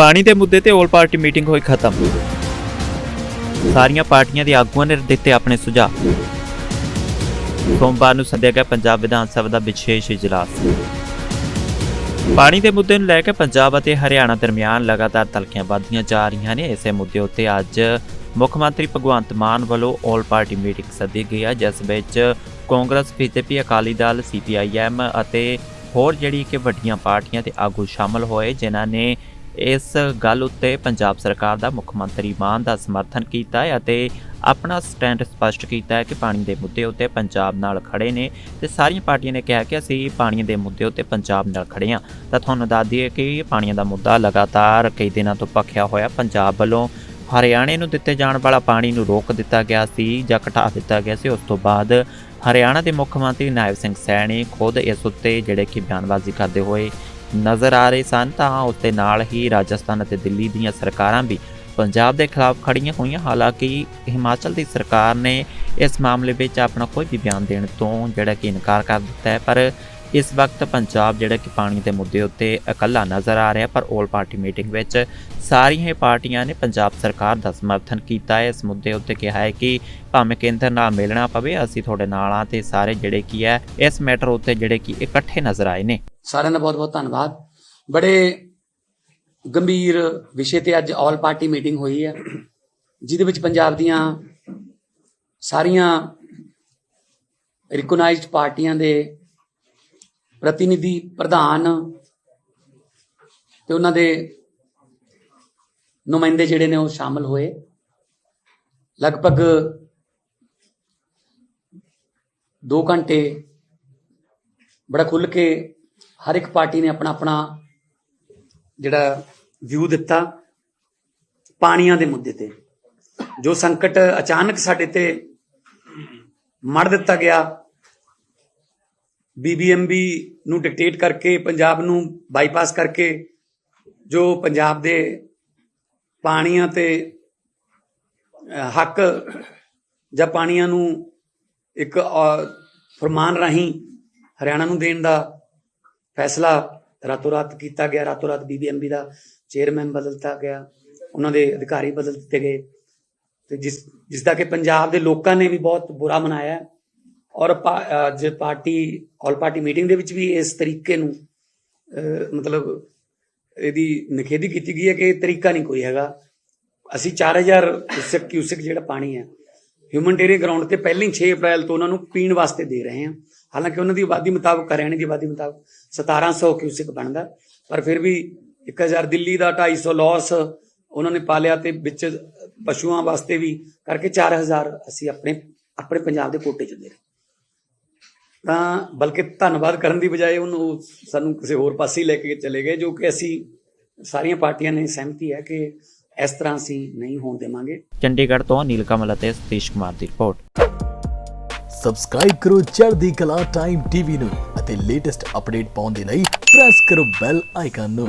ਪਾਣੀ ਦੇ ਮੁੱਦੇ ਤੇ 올 ਪਾਰਟੀ ਮੀਟਿੰਗ ਹੋਈ ਖਤਮ। ਸਾਰੀਆਂ ਪਾਰਟੀਆਂ ਦੇ ਆਗੂਆਂ ਨੇ ਦਿੱਤੇ ਆਪਣੇ ਸੁਝਾਅ। ਸੋਮਵਾਰ ਨੂੰ ਸੱਦਿਆ ਗਿਆ ਪੰਜਾਬ ਵਿਧਾਨ ਸਭਾ ਦਾ ਵਿਸ਼ੇਸ਼ ਇਜਲਾਸ। ਪਾਣੀ ਦੇ ਮੁੱਦੇ ਨੂੰ ਲੈ ਕੇ ਪੰਜਾਬ ਅਤੇ ਹਰਿਆਣਾ ਦਰਮਿਆਨ ਲਗਾਤਾਰ ਤਲਖੀਆਂ ਵੱਧਦੀਆਂ ਜਾ ਰਹੀਆਂ ਨੇ। ਇਸੇ ਮੁੱਦੇ ਉੱਤੇ ਅੱਜ ਮੁੱਖ ਮੰਤਰੀ ਭਗਵੰਤ ਮਾਨ ਵੱਲੋਂ 올 ਪਾਰਟੀ ਮੀਟਿੰਗ ਸੱਦੀ ਗਈ ਹੈ, ਜਿਸ ਵਿੱਚ Congress, BJP, Akali Dal CPIM ਅਤੇ ਹੋਰ ਜਿਹੜੀ ਕਿ ਵੱਡੀਆਂ ਪਾਰਟੀਆਂ ਦੇ ਆਗੂ ਸ਼ਾਮਲ ਹੋਏ, ਜਿਨ੍ਹਾਂ ਨੇ ਇਸ ਗੱਲ ਉੱਤੇ ਪੰਜਾਬ ਸਰਕਾਰ ਦਾ ਮੁੱਖ ਮੰਤਰੀ ਮਾਨ ਦਾ ਸਮਰਥਨ ਕੀਤਾ ਹੈ ਅਤੇ ਆਪਣਾ ਸਟੈਂਡ ਸਪਸ਼ਟ ਕੀਤਾ ਹੈ ਕਿ ਪਾਣੀ ਦੇ ਮੁੱਦੇ ਉੱਤੇ ਪੰਜਾਬ ਨਾਲ ਖੜੇ ਨੇ ਤੇ ਸਾਰੀਆਂ ਪਾਰਟੀਆਂ ਨੇ ਕਿਹਾ ਕਿ ਅਸੀਂ ਪਾਣੀ ਦੇ ਮੁੱਦੇ ਉੱਤੇ ਪੰਜਾਬ ਨਾਲ ਖੜੇ ਹਾਂ। ਤਾਂ ਤੁਹਾਨੂੰ ਦੱਸ ਦਈਏ ਕਿ ਪਾਣੀ ਦਾ ਮੁੱਦਾ ਲਗਾਤਾਰ ਕਈ ਦਿਨਾਂ ਤੋਂ ਭਖਿਆ ਹੋਇਆ ਪੰਜਾਬ ਵੱਲੋਂ ਹਰਿਆਣੇ ਨੂੰ ਦਿੱਤੇ ਜਾਣ ਵਾਲਾ ਪਾਣੀ ਨੂੰ ਰੋਕ ਦਿੱਤਾ ਗਿਆ ਸੀ ਜਾਂ ਘਟਾ ਦਿੱਤਾ ਗਿਆ ਸੀ। ਉਸ ਤੋਂ ਬਾਅਦ ਹਰਿਆਣਾ ਦੇ ਮੁੱਖ ਮੰਤਰੀ ਨਾਇਬ ਸਿੰਘ ਸੈਣੀ ਖੁਦ ਇਸ ਉੱਤੇ ਜਿਹੜੇ ਕਿ ਬਿਆਨਬਾਜ਼ੀ ਕਰਦੇ ਹੋਏ ਨਜ਼ਰ ਆ ਰਹੇ ਸਨ, ਤਾਂ ਉਸ ਦੇ ਨਾਲ ਹੀ ਰਾਜਸਥਾਨ ਅਤੇ ਦਿੱਲੀ ਦੀਆਂ ਸਰਕਾਰਾਂ ਵੀ ਪੰਜਾਬ ਦੇ ਖਿਲਾਫ ਖੜੀਆਂ ਹੋਈਆਂ। ਹਾਲਾਂਕਿ ਹਿਮਾਚਲ ਦੀ ਸਰਕਾਰ ਨੇ ਇਸ ਮਾਮਲੇ ਵਿੱਚ ਆਪਣਾ ਕੋਈ ਵੀ ਬਿਆਨ ਦੇਣ ਤੋਂ ਜਿਹੜਾ ਕਿ ਇਨਕਾਰ ਕਰ ਦਿੱਤਾ ਹੈ, ਪਰ ਇਸ ਵਕਤ ਪੰਜਾਬ ਜਿਹੜਾ ਕਿ ਪਾਣੀ ਦੇ ਮੁੱਦੇ ਉੱਤੇ ਇਕੱਲਾ ਨਜ਼ਰ ਆ ਰਿਹਾ, ਪਰ 올 ਪਾਰਟੀ ਮੀਟਿੰਗ ਵਿੱਚ ਸਾਰੀਆਂ ਹੀ ਪਾਰਟੀਆਂ ਨੇ ਪੰਜਾਬ ਸਰਕਾਰ ਦਾ ਸਮਰਥਨ ਕੀਤਾ ਹੈ। ਇਸ ਮੁੱਦੇ ਉੱਤੇ ਕਿਹਾ ਹੈ ਕਿ ਭਾਵੇਂ ਕੇਂਦਰ ਨਾਲ ਮਿਲਣਾ ਪਵੇ, ਅਸੀਂ ਤੁਹਾਡੇ ਨਾਲ ਆ ਤੇ ਸਾਰੇ ਜਿਹੜੇ ਕੀ ਹੈ ਇਸ ਮੈਟਰ ਉੱਤੇ ਜਿਹੜੇ ਕਿ ਇਕੱਠੇ ਨਜ਼ਰ ਆਏ ਨੇ। ਸਾਰਿਆਂ ਦਾ ਬਹੁਤ ਬਹੁਤ ਧੰਨਵਾਦ। ਬੜੇ ਗੰਭੀਰ ਵਿਸ਼ੇ ਤੇ ਅੱਜ ਆਲ ਪਾਰਟੀ ਮੀਟਿੰਗ ਹੋਈ ਹੈ, ਜਿਹਦੇ ਵਿੱਚ ਪੰਜਾਬ ਦੀਆਂ ਸਾਰੀਆਂ ਰਿਕਗਨਾਈਜ਼ਡ ਪਾਰਟੀਆਂ ਦੇ ਪ੍ਰਤੀਨਿਧੀ ਪ੍ਰਧਾਨ ਤੇ ਉਹਨਾਂ ਦੇ ਨੁਮਾਇੰਦੇ ਜਿਹੜੇ ਨੇ ਉਹ ਸ਼ਾਮਲ ਹੋਏ। ਲਗਭਗ 2 ਘੰਟੇ ਬੜਾ ਖੁੱਲ ਕੇ ਹਰ ਇੱਕ ਪਾਰਟੀ ਨੇ ਆਪਣਾ ਆਪਣਾ ਜਿਹੜਾ ਵਿਊ ਦਿੱਤਾ ਪਾਣੀਆਂ ਦੇ ਮੁੱਦੇ ਤੇ। ਜੋ ਸੰਕਟ ਅਚਾਨਕ ਸਾਡੇ ਤੇ ਮੜ ਦਿੱਤਾ ਗਿਆ ਬੀਬੀਐਮਬੀ ਨੂੰ ਡਿਕਟੇਟ ਕਰਕੇ ਪੰਜਾਬ ਨੂੰ ਬਾਈਪਾਸ ਕਰਕੇ ਜੋ ਪੰਜਾਬ ਦੇ ਪਾਣੀਆਂ ਤੇ ਹੱਕ ਜਾਂ ਪਾਣੀਆਂ ਨੂੰ ਇੱਕ ਅਹ, ਫਰਮਾਨ ਰਾਹੀਂ ਹਰਿਆਣਾ ਨੂੰ ਦੇਣ ਦਾ ਫੈਸਲਾ ਰਾਤੋਂ ਰਾਤ ਕੀਤਾ ਗਿਆ ਰਾਤੋਂ ਰਾਤ ਬੀਬੀਐਮਬੀ ਦਾ ਚੇਅਰਮੈਨ ਬਦਲਤਾ ਗਿਆ, ਉਹਨਾਂ ਦੇ ਅਧਿਕਾਰੀ ਬਦਲ ਦਿੱਤੇ ਗਏ। ਤੇ ਜਿਸ ਜਿਸ ਦਾ ਕਿ ਪੰਜਾਬ ਦੇ ਲੋਕਾਂ ਨੇ ਵੀ ਬਹੁਤ ਬੁਰਾ ਮਨਾਇਆ ਔਰ ਪਾ- ਅੱਜ ਪਾਰਟੀ, ਆਲ ਪਾਰਟੀ ਮੀਟਿੰਗ ਦੇ ਵਿੱਚ ਵੀ ਇਸ ਤਰੀਕੇ ਨੂੰ ਮਤਲਬ ਇਹਦੀ ਨਿਖੇਧੀ ਕੀਤੀ ਗਈ ਹੈ ਕਿ ਇਹ ਤਰੀਕਾ ਨਹੀਂ ਕੋਈ ਹੈਗਾ। ਅਸੀਂ 4000 ਕਿਊਸਕ ਕਿਊਸਕ ਜਿਹੜਾ ਪਾਣੀ ਹੈ ਹਿਊਮਨਟੇਰੀਅਨ ਗਰਾਊਂਡ ਤੇ ਪਹਿਲਾਂ ਹੀ 6 ਅਪ੍ਰੈਲ ਤੋਂ ਉਹਨਾਂ ਨੂੰ ਪੀਣ ਵਾਸਤੇ ਦੇ ਰਹੇ ਹਾਂ। ਹਾਲਾਂਕਿ ਉਹਨਾਂ ਦੀ ਆਬਾਦੀ ਮੁਤਾਬਕ, ਹਰਿਆਣੇ ਦੀ ਆਬਾਦੀ ਮੁਤਾਬਕ 1700 ਕਿਊਸਕ ਬਣਦਾ। ਪਰ ਫਿਰ ਵੀ 1000 ਦਿੱਲੀ ਦਾ 250 ਲਾਸ ਉਹਨਾਂ ਨੇ ਪਾਲਿਆ ਤੇ ਵਿੱਚ ਪਸ਼ੂਆਂ ਵਾਸਤੇ ਵੀ ਕਰਕੇ 4000 ਅਸੀਂ ਆਪਣੇ ਆਪਣੇ ਪੰਜਾਬ ਦੇ ਕੋਟੇ ਚ ਦੇ ਰਹੇ ਤਾਂ ਬਲਕਿ ਧੰਨਵਾਦ ਕਰਨ ਦੀ ਬਜਾਏ ਉਹਨੂੰ ਸਾਨੂੰ ਕਿਸੇ ਹੋਰ ਪਾਸੇ ਲੈ ਕੇ ਚਲੇ ਗਏ, ਜੋ ਕਿ ਅਸੀਂ ਸਾਰੀਆਂ ਪਾਰਟੀਆਂ ਨੇ ਸਹਿਮਤੀ ਹੈ ਕਿ ਇਸ ਤਰ੍ਹਾਂ ਅਸੀਂ ਨਹੀਂ ਹੋਣ ਦੇਵਾਂਗੇ ਚੰਡੀਗੜ੍ਹ ਤੋਂ ਨੀਲਕਮਲ ਅਤੇ ਸਤੀਸ਼ ਕੁਮਾਰ ਦੀ ਰਿਪੋਰਟ ਸਬਸਕ੍ਰਾਈਬ ਕਰੋ ਚੜ੍ਹਦੀ ਕਲਾ ਟਾਈਮ ਟੀਵੀ ਨੂੰ ਅਤੇ ਲੇਟੈਸਟ ਅਪਡੇਟ ਪਾਉਣ ਦੇ ਲਈ ਪ੍ਰੈਸ ਕਰੋ ਬੈਲ ਆਈਕਨ ਨੂੰ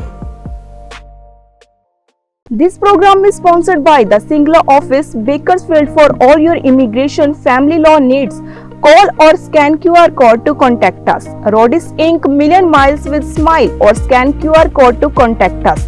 This program is sponsored by the Singla office, Bakersfield for all your immigration family law needs. Call or scan QR code to contact us. Rodis Inc. Million Miles with Smile or scan QR code to contact us.